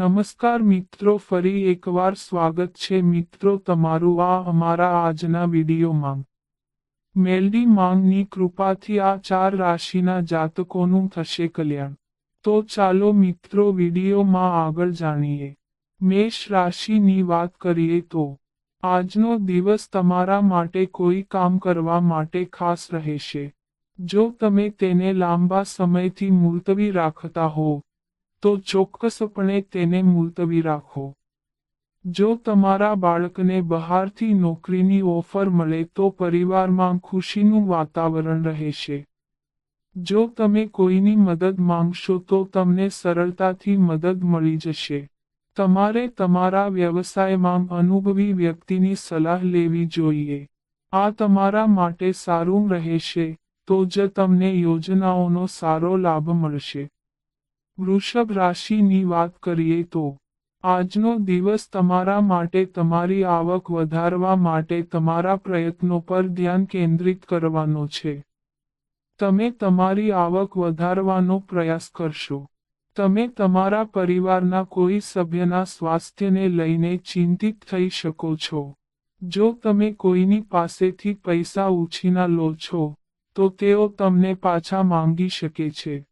નમસ્કાર મિત્રો, ફરી એકવાર સ્વાગત છે મિત્રો તમારું આ અમારા આજના વિડીયોમાં. મેલડી માંગની કૃપાથી આ ચાર રાશિના જાતકોનું થશે કલ્યાણ. તો ચાલો મિત્રો વિડીયોમાં આગળ જાણીએ. મેષ રાશિની વાત કરીએ તો, આજનો દિવસ તમારા માટે કોઈ કામ કરવા માટે ખાસ રહેશે. જો તમે તેને લાંબા સમયથી મુલતવી રાખતા હો તો ચોક્કસપણે તેને મુલતવી રાખો. જો તમારા બાળકને બહારથી નોકરીની ઓફર મળે તો પરિવારમાં ખુશીનું વાતાવરણ રહેશે. જો તમે કોઈની મદદ માંગશો તો તમને સરળતાથી મદદ મળી જશે. તમારે તમારા વ્યવસાયમાં અનુભવી વ્યક્તિની સલાહ લેવી જોઈએ. આ તમારા માટે સારું રહેશે, તો જ તમને યોજનાઓનો સારો લાભ મળશે. વૃષભ રાશિની વાત કરીએ તો, આજનો દિવસ તમારા માટે તમારી આવક વધારવા માટે તમારા પ્રયત્નો પર ધ્યાન કેન્દ્રિત કરવાનો છે. તમે તમારી આવક વધારવાનો પ્રયાસ કરશો. તમે તમારા પરિવારના કોઈ સભ્યના સ્વાસ્થ્યને લઈને ચિંતિત થઈ શકો છો. જો તમે કોઈની પાસેથી પૈસા ઉછીના લો છો, તો તેઓ તમને પાછા માંગી શકે છે.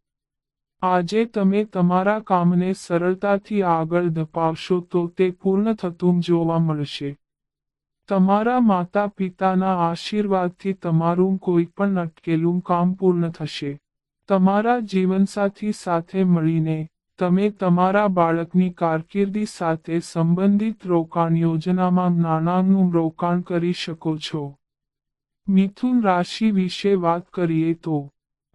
આજે તમે તમારા કામને સરળતાથી આગળ ધપાવશો તો તે પૂર્ણ થતું જોવા મળશે. તમારા માતા પિતાના આશીર્વાદથી તમારું કોઈ પણ અટકેલું કામ પૂર્ણ થશે. તમારા જીવનસાથી સાથે મળીને તમે તમારા બાળકની કારકિર્દી સાથે સંબંધિત રોકાણ યોજનામાં નાણાંનું રોકાણ કરી શકો છો. મિથુન રાશિ વિશે વાત કરીએ તો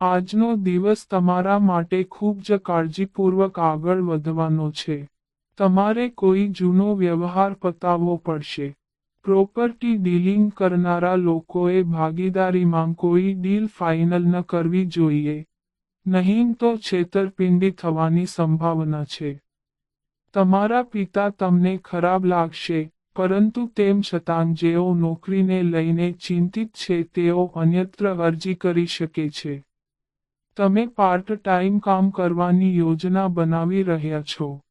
આજનો દિવસ તમારા માટે ખૂબ જ કાળજીપૂર્વક આગળ વધવાનો છે. તમારે કોઈ જૂનો વ્યવહાર પતાવવો પડશે. પ્રોપર્ટી ડીલિંગ કરનારા લોકોએ ભાગીદારીમાં કોઈ ડીલ ફાઇનલ ન કરવી જોઈએ. નહીં તો છેતરપિંડી થવાની સંભાવના છે. તમારા પિતા તમને ખરાબ લાગશે, પરંતુ તેમ છતાં જેઓ નોકરીને લઈને ચિંતિત છે તેઓ અન્યત્ર અરજી કરી શકે છે. તમે પાર્ટ ટાઈમ કામ કરવાની યોજના બનાવી રહ્યા છો.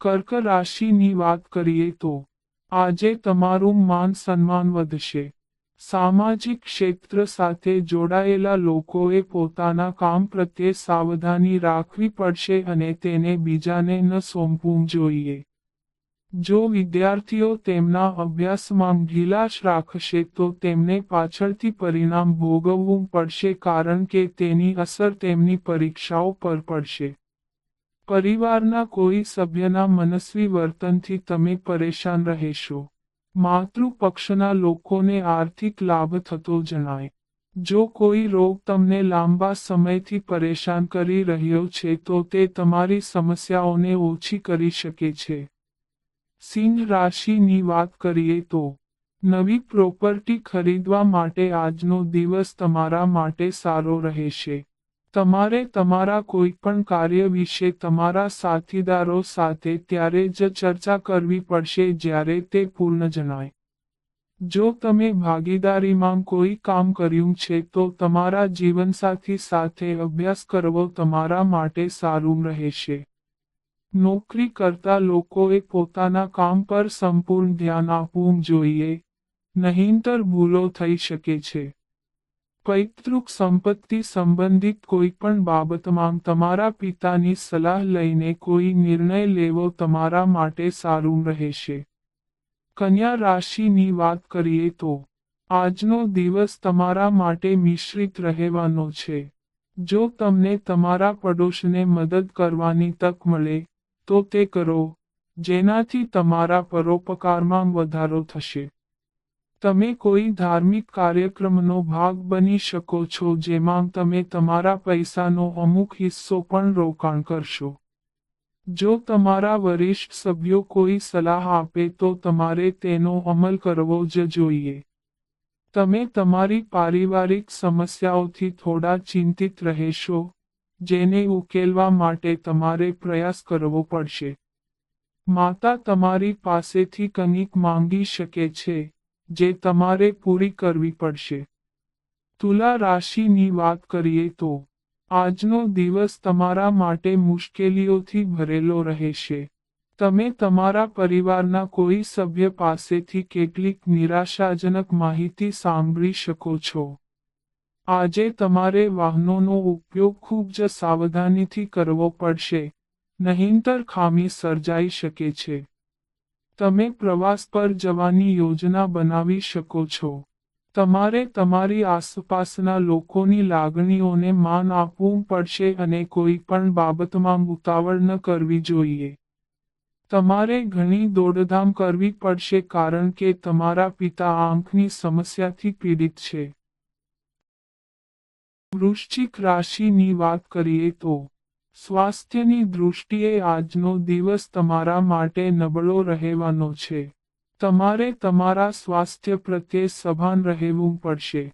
કર્ક રાશિની વાત કરીએ તો, આજે તમારું માન સન્માન વધશે. સામાજિક ક્ષેત્ર સાથે જોડાયેલા લોકોએ પોતાના કામ પ્રત્યે સાવધાની રાખવી પડશે અને તેને બીજાને ન સોંપવું જોઈએ. જો વિદ્યાર્થીઓ તેમના અભ્યાસમાં ઢીલાશ રાખશે તો તેમને પાછળથી પરિણામ ભોગવવું પડશે કારણ કે તેની અસર તેમની પરીક્ષાઓ પર પડશે. પરિવારના કોઈ સભ્યના મનસ્વી વર્તનથી તમે પરેશાન રહેશો. માતૃપક્ષના લોકોને આર્થિક લાભ થતો જણાય. જો કોઈ રોગ તમને લાંબા સમયથી પરેશાન કરી રહ્યો છે તો તે તમારી સમસ્યાઓને ઓછી કરી શકે છે. સિંહ રાશિની વાત કરીએ તો, નવી પ્રોપર્ટી ખરીદવા માટે આજનો દિવસ તમારા માટે સારો રહેશે. તમારે તમારા કોઈ પણ કાર્ય વિશે તમારા સાથીદારો સાથે ત્યારે જ ચર્ચા કરવી પડશે જ્યારે તે પૂર્ણ જણાય. જો તમે ભાગીદારીમાં કોઈ કામ કર્યું છે તો તમારા જીવનસાથી સાથે અભ્યાસ કરવો તમારા માટે સારું રહેશે. નોકરી કરતા લોકોએ પોતાના કામ પર સંપૂર્ણ ધ્યાન આપવું જોઈએ. નહીંતર ભૂલો થઈ શકે છે. પૈતૃક સંપત્તિ સંબંધિત કોઈ પણ બાબતમાં તમારા પિતાની સલાહ લઈને કોઈ નિર્ણય લેવો તમારા માટે સારું રહેશે. કન્યા રાશિની વાત કરીએ તો, આજનો દિવસ તમારા માટે મિશ્રિત રહેવાનો છે. જો તમને તમારા પડોશને મદદ કરવાની તક મળે તો તે કરો, જેનાથી તમારા પરોપકારમાં વધારો થશે. તમે કોઈ ધાર્મિક કાર્યક્રમનો ભાગ બની શકો છો જેમાં તમે તમારા પૈસાનો અમુક હિસ્સો પણ રોકાણ કરશો. જો તમારા વરિષ્ઠ સભ્યો કોઈ સલાહ આપે તો તમારે તેનો અમલ કરવો જ જોઈએ. તમે તમારી પારિવારિક સમસ્યાઓથી થોડા ચિંતિત રહેશો જેને ઉકેલવા માટે તમારે પ્રયાસ કરવો પડશે. માતા તમારી પાસેથી કંઈક માંગી શકે છે, જે તમારે પૂરી કરવી પડશે. તુલા રાશિની વાત કરીએ તો, આજનો દિવસ તમારા માટે મુશ્કેલીઓથી ભરેલો રહેશે. તમે તમારા પરિવારના કોઈ સભ્ય પાસેથી કેટલીક નિરાશાજનક માહિતી સાંભળી શકો છો. આજે તમારે વાહનોનો ઉપયોગ ખૂબ જ સાવધાનીથી કરવો પડશે, નહીંતર ખામી સર્જાઈ શકે છે. તમે પ્રવાસ પર જવાની યોજના બનાવી શકો છો. તમારે તમારી આસપાસના લોકોની લાગણીઓને માન આપવું પડશે અને કોઈ પણ બાબતમાં ઉતાવળ ન કરવી જોઈએ. તમારે ઘણી દોડધામ કરવી પડશે કારણ કે તમારા પિતા આંખની સમસ્યાથી પીડિત છે. વૃશ્ચિક રાશિની વાત કરીએ તો સ્વાસ્થ્યની દૃષ્ટિએ આજનો દિવસ તમારા માટે નબળો રહેવાનો છે. તમારે તમારા સ્વાસ્થ્ય પ્રત્યે સભાન રહેવું પડશે.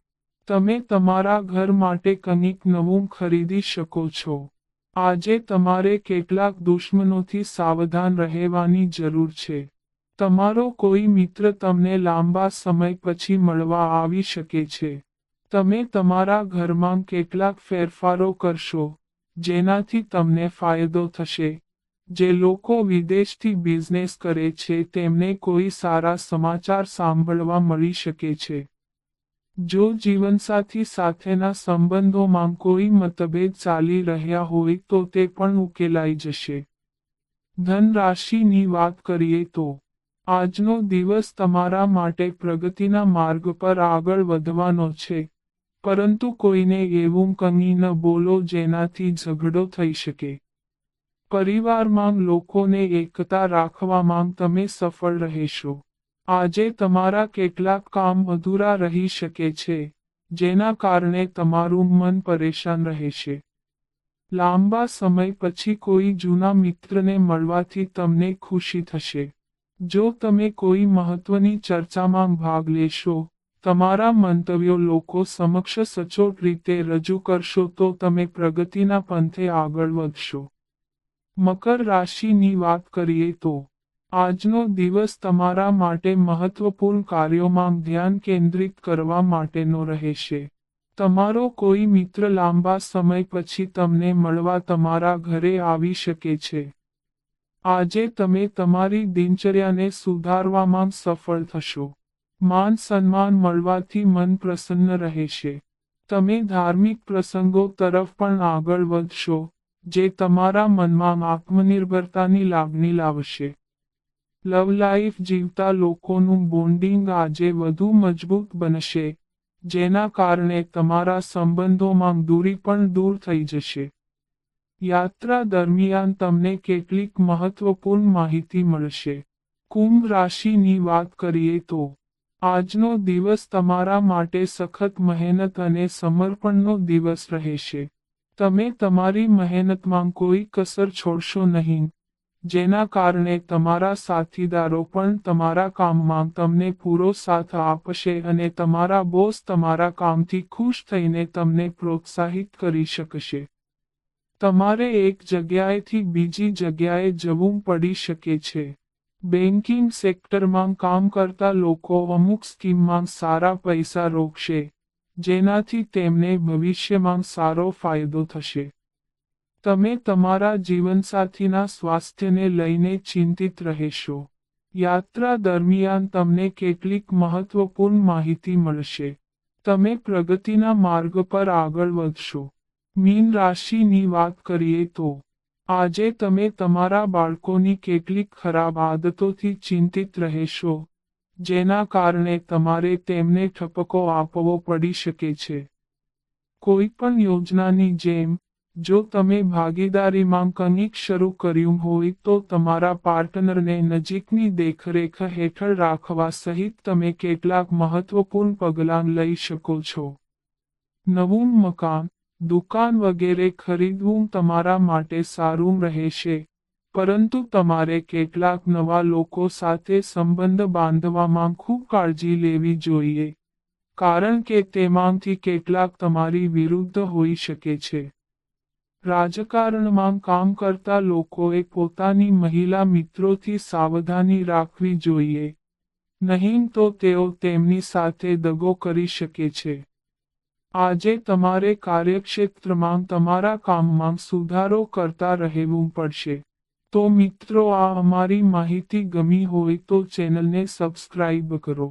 તમે તમારા ઘર માટે કંઈક નવું ખરીદી શકો છો. આજે તમારે કેટલાક દુશ્મનોથી સાવધાન રહેવાની જરૂર છે. તમારો કોઈ મિત્ર તમને લાંબા સમય પછી મળવા આવી શકે છે. તમે તમારા ઘરમાં કેટલાક ફેરફારો કરશો, જેનાથી તમને ફાયદો થશે. જે લોકો વિદેશથી બિઝનેસ કરે છે, તેમને કોઈ સારા સમાચાર સાંભળવા મળી શકે છે. જો જીવનસાથી સાથેના સંબંધોમાં કોઈ મતભેદ ચાલી રહ્યા હોય, તો તે પણ ઉકેલાઈ જશે. ધન રાશિની વાત કરીએ તો, આજનો દિવસ તમારા માટે પ્રગતિના માર્ગ પર આગળ વધવાનો છે. પરંતુ કોઈને એવું કંઈ ન બોલો જેનાથી ઝઘડો થઈ શકે. પરિવારમાં લોકોને એકતા રાખવામાં તમે સફળ રહેશો. આજે તમારા કેટલાક કામ અધૂરા રહી શકે છે, જેના કારણે તમારું મન પરેશાન રહેશે. લાંબા સમય પછી કોઈ જૂના મિત્રને મળવાથી તમને ખુશી થશે. જો તમે કોઈ મહત્વની ચર્ચામાં ભાગ લેશો તમારા મંતવ્યો લોકો સમક્ષ સચોટ રીતે રજૂ કરશો તો તમે પ્રગતિના પંથે આગળ વધશો. મકર રાશિની વાત કરીએ તો, આજનો દિવસ તમારા માટે મહત્વપૂર્ણ કાર્યોમાં ધ્યાન કેન્દ્રિત કરવા માટેનો રહેશે. તમારો કોઈ મિત્ર લાંબા સમય પછી તમને મળવા તમારા ઘરે આવી શકે છે. આજે તમે તમારી દિનચર્યાને સુધારવામાં સફળ થશો. માન સન્માન મળવાથી મન પ્રસન્ન રહેશે તમે ધાર્મિક પ્રસંગો તરફ પણ આગળ વધશો, જે તમારા મનમાં આત્મનિર્ભરતાની લાગણી લાવશે. લવ લાઈફ જીવતા લોકોનું બોન્ડિંગ આજે વધુ મજબૂત બનશે, જેના કારણે તમારા સંબંધોમાં દૂરી પણ દૂર થઈ જશે. યાત્રા દરમિયાન તમને કેટલીક મહત્વપૂર્ણ માહિતી મળશે. કુંભ રાશિની વાત કરીએ તો આજનો દિવસ તમારા માટે સખત મહેનત અને સમર્પણનો દિવસ રહેશે. તમે તમારી મહેનતમાં કોઈ કસર છોડશો નહીં. જેના કારણે તમારા સાથીદારો પણ તમારા કામમાં તમને પૂરો સાથ આપશે અને તમારા બોસ તમારા કામથી ખુશ થઈને તમને પ્રોત્સાહિત કરી શકશે. તમારે એક જગ્યાએથી બીજી જગ્યાએ જવું પડી શકે છે. બેન્કિંગ સેક્ટરમાં કામ કરતા લોકો અમુક સ્કીમમાં સારા પૈસા રોકશે, જેનાથી તેમને ભવિષ્યમાં સારો ફાયદો થશે. તમે તમારા જીવનસાથીના સ્વાસ્થ્યને લઈને ચિંતિત રહેશો. યાત્રા દરમિયાન તમને કેટલીક મહત્વપૂર્ણ માહિતી મળશે. તમે પ્રગતિના માર્ગ પર આગળ વધશો. મીન રાશિની વાત કરીએ તો આજે તમે તમારા બાળકોની કેટલીક ખરાબ આદતોથી ચિંતિત રહેશો, જેના કારણે તમારે તેમને ઠપકો આપવો પડી શકે છે. કોઈ પણ યોજનાની જેમ, જો તમે ભાગીદારીમાં કંઈક શરૂ કર્યું હોય તો તમારા પાર્ટનરને નજીકની દેખરેખ હેઠળ રાખવા સહિત તમે કેટલાક મહત્વપૂર્ણ પગલાં લઈ શકો છો. નવું મકાન દુકાન વગેરે ખરીદવું તમારા માટે સારું રહેશે. પરંતુ તમારે કેટલાક નવા લોકો સાથે સંબંધ બાંધવામાં ખૂબ કાળજી લેવી જોઈએ. કારણ કે તેમાંથી કેટલાક તમારી વિરુદ્ધ હોઈ શકે છે. રાજકારણમાં કામ કરતા લોકોએ પોતાની મહિલા મિત્રોથી સાવધાની રાખવી જોઈએ. નહીં તો તેઓ તેમની સાથે દગો કરી શકે છે. આજે તમારે કાર્યક્ષેત્રમાં તમારા કામમાં સુધારો કરતા રહેવું પડશે. તો મિત્રો, આ અમારી માહિતી ગમી હોય તો ચેનલને સબસ્ક્રાઇબ કરો.